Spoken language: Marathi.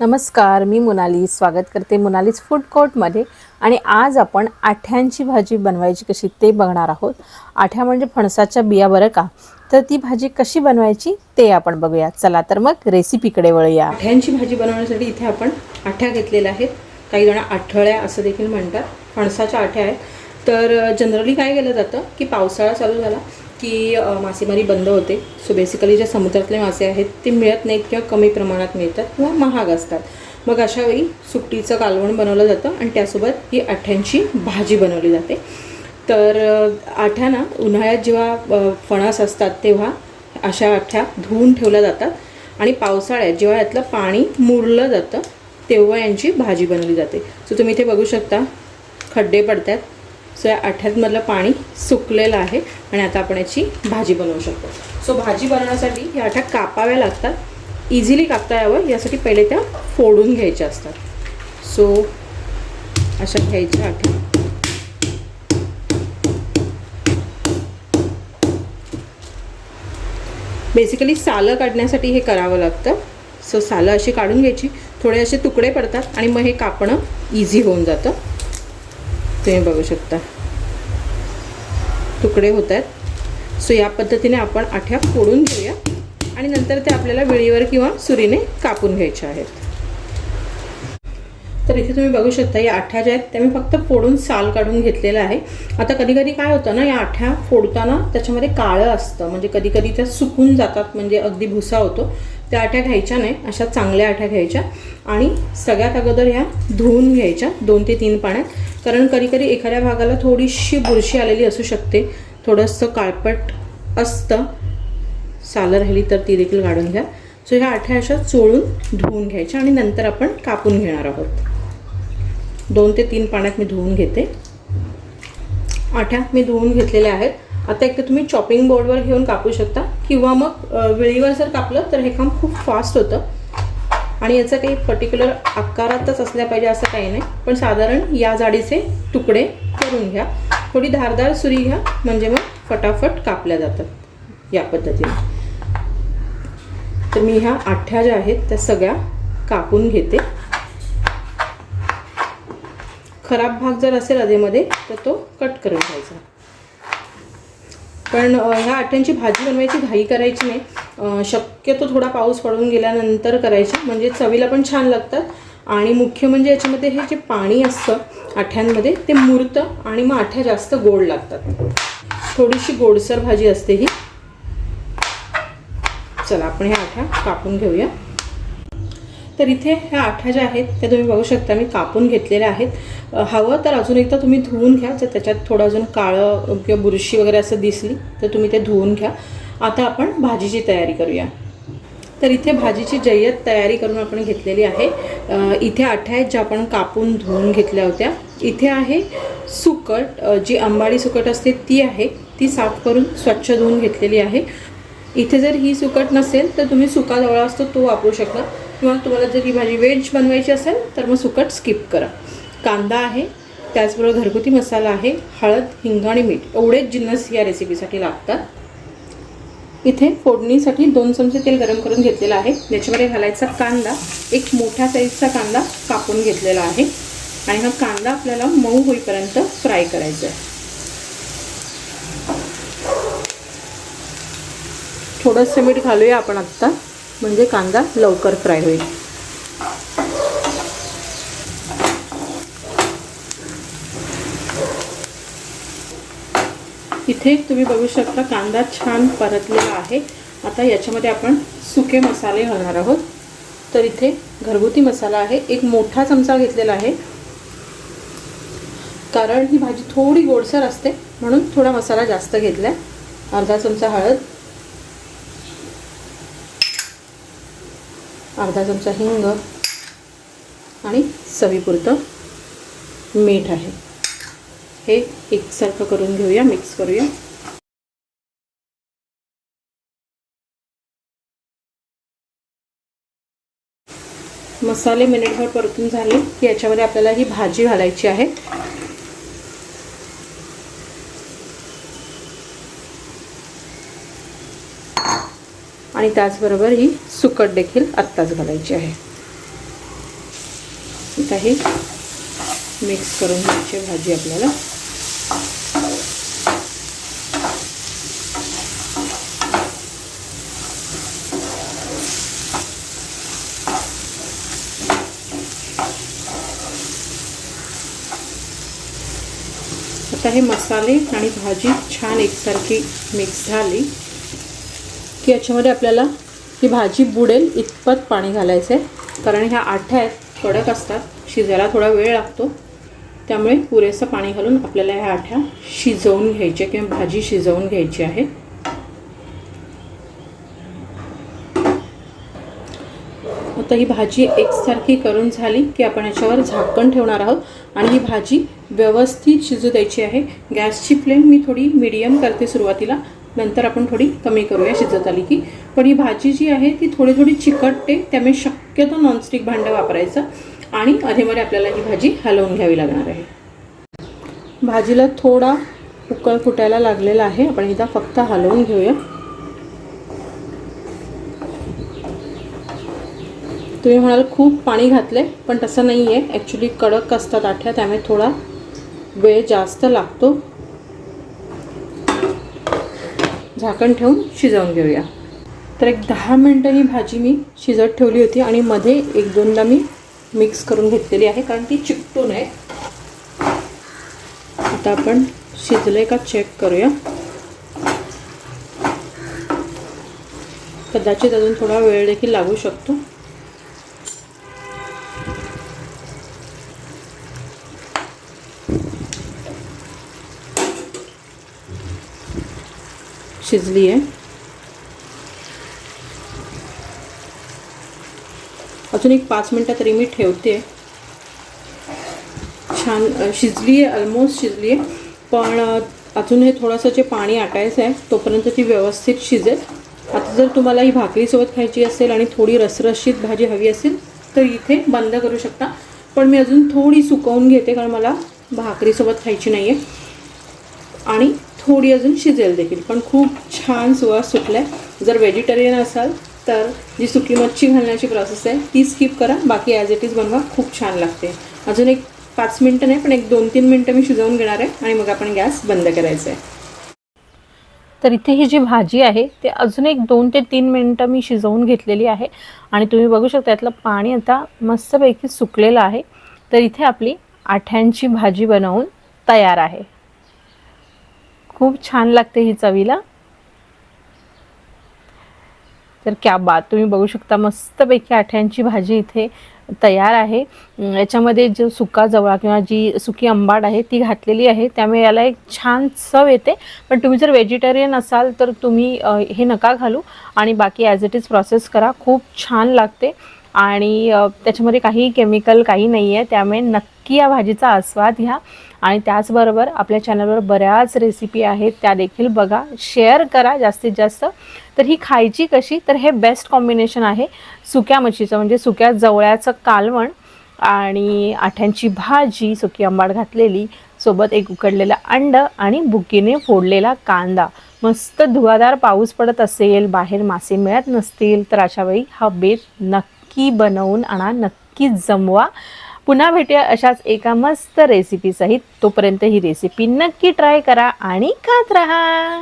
नमस्कार मी मुनाली. स्वागत करते मुनालीज फूड कोर्टमध्ये आणि आज आपण आठ्यांची भाजी बनवायची कशी ते बघणार आहोत. आठ्या म्हणजे फणसाच्या बिया बरं का? तर ती भाजी कशी बनवायची ते आपण बघूया चला तर मग रेसिपीकडे वळूया. आठ्यांची भाजी बनवण्यासाठी इथे आपण आठ्या घेतलेल्या आहेत. काही जण आठळ्या असं देखील म्हणतात. फणसाच्या आठ्या आहेत. तर जनरली काय केलं जातं की पावसाळा चालू झाला. की मासेमारी बंद होते. सो बेसिकली जे समुद्रातले मासे आहेत ते मिळत नाहीत किंवा कमी प्रमाणात मिळतात किंवा महाग असतात. मग अशा वेळी सुकटीचं कालवण बनवलं जातं आणि त्यासोबत ही आठ्यांची भाजी बनवली जाते. तर अ, आठ्या ना उन्हाळ्यात जेव्हा फणस असतात तेव्हा अशा आठ्या धुवून ठेवल्या जातात आणि पावसाळ्यात जेव्हा यातलं पाणी मुरलं जातं तेव्हा यांची भाजी बनवली जाते. सो तुम्ही इथे बघू शकता खड्डे पडतात सो या आठ्यातमधलं पाणी सुकलेलं आहे आणि आता आपण याची भाजी बनवू शकतो. सो भाजी बनवण्यासाठी ह्या आठ्या कापाव्या लागतात. इझिली कापता यावं. यासाठी पहिले त्या फोडून घ्यायच्या असतात. सो अशा घ्यायच्या आठ्या बेसिकली सालं काढण्यासाठी हे करावं लागतं. सो सालं अशी काढून घ्यायची. थोडे असे तुकडे पडतात आणि मग हे कापणं इझी होऊन जातं. तुम्ही बघू शकता. तुकडे होत आहेत. सो या पद्धतीने आपण आठ्या फोडून घेऊया. आणि नंतर ते आपल्याला विळीवर किंवा सुरीने कापून घ्यायच्या आहेत. तर इथे तुम्ही बघू शकता या आठ्या ज्या आहेत त्या मी फक्त फोडून साल काढून घेतलेलं आहे आता कधी कधी काय होतं ना या आठ्या फोडताना त्याच्यामध्ये काळं असतं. म्हणजे कधी कधी त्या सुकून जातात म्हणजे अगदी भुसा होतो. त्या आठ्या घ्यायच्या नाही अशा चांगल्या आठ्या घ्यायच्या आणि सगळ्यात अगोदर ह्या धुवून घ्यायच्या दोन ते तीन पाण्यात. कारण कधी कधी एखाद्या भागाला थोडीशी बुरशी आलेली असू शकते थोडंसं काळपट असतं सालं राहिली तर ती देखील काढून घ्या. सो ह्या आठ्या अशा चोळून धुवून घ्यायच्या आणि नंतर आपण कापून घेणार आहोत. दोन ते तीन पाण्यात मी धुवून घेते. आठ्या मी धुवून घेतलेल्या आहेत. आता एक तर तुम्ही चॉपिंग बोर्डवर घेऊन कापू शकता. किंवा मग वेळीवर जर कापलं तर हे काम खूप फास्ट होतं. आणि याचं काही पर्टिक्युलर आकारातच असल्या पाहिजे असं काही नाही. पण साधारण या जाडीचे तुकडे करून घ्या. थोडी धारदार सुरी घ्या. म्हणजे मग फटाफट कापल्या जातात या पद्धतीने. तर मी ह्या आठ्या ज्या आहेत त्या सगळ्या कापून घेते. खराब भाग जर असेल अधेमध्ये तर तो कट करून घ्यायचा. पण ह्या आट्यांची भाजी बनवायची घाई करायची नाही. शक्यतो थोडा पाऊस पडून गेल्यानंतर करायची. म्हणजे चवीला पण छान लागतात. आणि मुख्य म्हणजे याच्यामध्ये हे जे पाणी असतं आठ्यांमध्ये ते मुरतं आणि मग आठ्या जास्त गोड लागतात. थोडीशी गोडसर भाजी असते ही. चला आपण ह्या आठ्या कापून घेऊया. तर इथे ह्या आठ्या ज्या आहेत त्या तुम्ही बघू शकता मी कापून घेतलेल्या आहेत. हवं तर अजून एकदा तुम्ही धुवून घ्या. जर त्याच्यात थोडं अजून काळं किंवा बुरशी वगैरे असं दिसली तर तुम्ही ते धुवून घ्या. आता आपण भाजीची तयारी करूया. तर इथे भाजीची जय्यत तयारी करून आपण घेतलेली आहे. इथे आठ्या आहेत ज्या आपण कापून धुवून घेतल्या होत्या. इथे आहे सुकट जी अंबाडी सुकट असते ती आहे. ती साफ करून स्वच्छ धुवून घेतलेली आहे. इथे जर ही सुकट नसेल तर तुम्ही सुका जवळ असतो तो वापरू शकता. किंवा तुम्हाला जर ही भाजी व्हेज बनवायची असेल तर मग सुकट स्किप करा. कांदा आहे त्याचबरोबर घरगुती मसाला आहे हळद हिंग आणि मीठ. एवढेच जिन्नस या रेसिपीसाठी लागतात. इथे फोडणीसाठी दोन चमचे तेल गरम करून घेतलेलं आहे. ज्याच्यामध्ये घालायचा कांदा एक मोठ्या साईजचा कांदा कापून घेतलेला आहे. आणि हा कांदा आपल्याला मऊ होईपर्यंत फ्राय करायचा आहे. थोडंसं मीठ घालूया आपण आत्ता. म्हणजे कांदा लवकर फ्राय होईल. इथे तुम्ही बघू शकता कांदा छान परतलेला आहे. आता याच्यामध्ये आपण सुके मसाले घालणार आहोत. तर इथे घरगुती मसाला आहे. एक मोठा चमचा घेतलेला आहे. कारण ही भाजी थोडी गोडसर असते म्हणून थोडा मसाला जास्त घेतला आहे अर्धा चमचा हळद. अर्धा चमचा हिंग. आणि चवीपुरतं मीठ आहे. हे एकसारखं करून घेऊया मिक्स करूया. मसाले मिनिटभर परतून झाले की याच्यामध्ये आपल्याला ही भाजी घालायची आहे. आणि त्याचबरोबर ही सुकट देखील आत्ताच घालायची आहे. आता हे मिक्स करून घ्यायची भाजी आपल्याला. आता हे मसाले आणि भाजी छान एकसारखी मिक्स झाली की याच्यामध्ये आपल्याला ही भाजी बुडेल इतपत पाणी घालायचं आहे कारण ह्या आठ्या आहेत कडक असतात शिजायला थोडा वेळ लागतो. त्यामुळे पुरेसं पाणी घालून आपल्याला ह्या आठ्या शिजवून घ्यायच्या किंवा भाजी शिजवून घ्यायची आहे. आता ही भाजी एकसारखी करून झाली की आपण याच्यावर झाकण ठेवणार आहोत आणि ही भाजी व्यवस्थित शिजू द्यायची आहे. गॅसची फ्लेम मी थोडी मीडियम करते सुरुवातीला नंतर आपण थोडी कमी करूया शिजत आली की. पण ही भाजी जी आहे ती थोडी थोडी चिकटते त्यामुळे शक्यतो नॉनस्टिक भांडं वापरायचं. आणि अधेमध्ये आपल्याला ही भाजी हलवून घ्यावी लागणार आहे. भाजीला थोडा उकळ फुटायला लागलेला आहे. आपण इथं फक्त हलवून घेऊया. तुम्ही म्हणाल खूप पाणी घातले पण तसं नाही आहे ॲक्च्युली कडक असतात आठ्या त्यामुळे थोडा वेळ जास्त लागतो. झाकण ठेवून शिजवून घेऊया. तर एक दहा मिनटं ही भाजी मी शिजत ठेवली होती आणि मध्ये एक दोनदा मी मिक्स करून घेतलेली आहे कारण ती चिकटू नये आता आपण शिजले का चेक करूया. कदाचित अजून थोडा वेळ देखील लागू शकतो. शिजली आहे अजून एक पाच मिनटं तरी मी ठेवते. छान शिजली आहे ऑलमोस्ट शिजली आहे पण अजून हे थोडंसं जे पाणी आटायचं आहे तोपर्यंत ती व्यवस्थित शिजेल. आता जर तुम्हाला ही भाकरीसोबत खायची असेल आणि थोडी रसरशीत भाजी हवी असेल तर इथे बंद करू शकता. पण मी अजून थोडी सुकवून घेते कारण मला भाकरीसोबत खायची नाही आहे आणि थोडी अजून शिजेल देखील. पण खूप छान सुवास आहे जर व्हेजिटेरियन असाल तर जी सुकी मच्छी घालण्याची प्रोसेस आहे ती स्किप करा. बाकी ॲज इट इज बनवा खूप छान लागते. अजून एक पाच मिनटं नाही पण एक दोन तीन मिनटं मी शिजवून घेणार आहे आणि मग आपण गॅस बंद करायचा आहे तर इथे ही जी भाजी आहे ते अजून एक दोन ते तीन मिनटं मी शिजवून घेतलेली आहे. आणि तुम्ही बघू शकता यातलं पाणी आता मस्तपैकी सुकलेलं आहे. तर इथे आपली आठ्यांची भाजी बनवून तयार आहे. खूप छान लागते ही चवीला. तर क्या बात. तुम्ही बघू शकता मस्तपैकी आठ्यांची भाजी इथे तयार आहे. याच्यामध्ये जो सुका जवळा किंवा जी सुकी आंबाड आहे ती घातलेली आहे. त्यामुळे याला एक छान चव येते. पण तुम्ही जर व्हेजिटेरियन असाल तर तुम्ही हे नका घालू. आणि बाकी ॲज इट इज प्रोसेस करा. खूप छान लागते. आणि त्याच्यामध्ये काही केमिकल काही नाही आहे त्यामुळे नक्की या भाजीचा आस्वाद घ्या. आणि त्याचबरोबर आपल्या चॅनलवर बऱ्याच रेसिपी आहेत त्या देखील बघा. शेअर करा जास्तीत जास्त. तर ही खायची कशी? तर हे बेस्ट कॉम्बिनेशन आहे. सुक्या मच्छीचं म्हणजे सुक्या जवळ्याचं कालवण आणि आठ्यांची भाजी सुकी आंबाड घातलेली सोबत एक उकडलेलं अंड आणि बुकीने फोडलेला कांदा. मस्त धुवाधार पाऊस पडत असेल बाहेर मासे मिळत नसतील तर अशावेळी हा बेत नक्की बनवून आणा नक्की जमवा. पुन्हा भेटूया अशाच एका मस्त रेसिपीसहित तोपर्यंत ही रेसिपी नक्की ट्राय करा आणि खात राहा.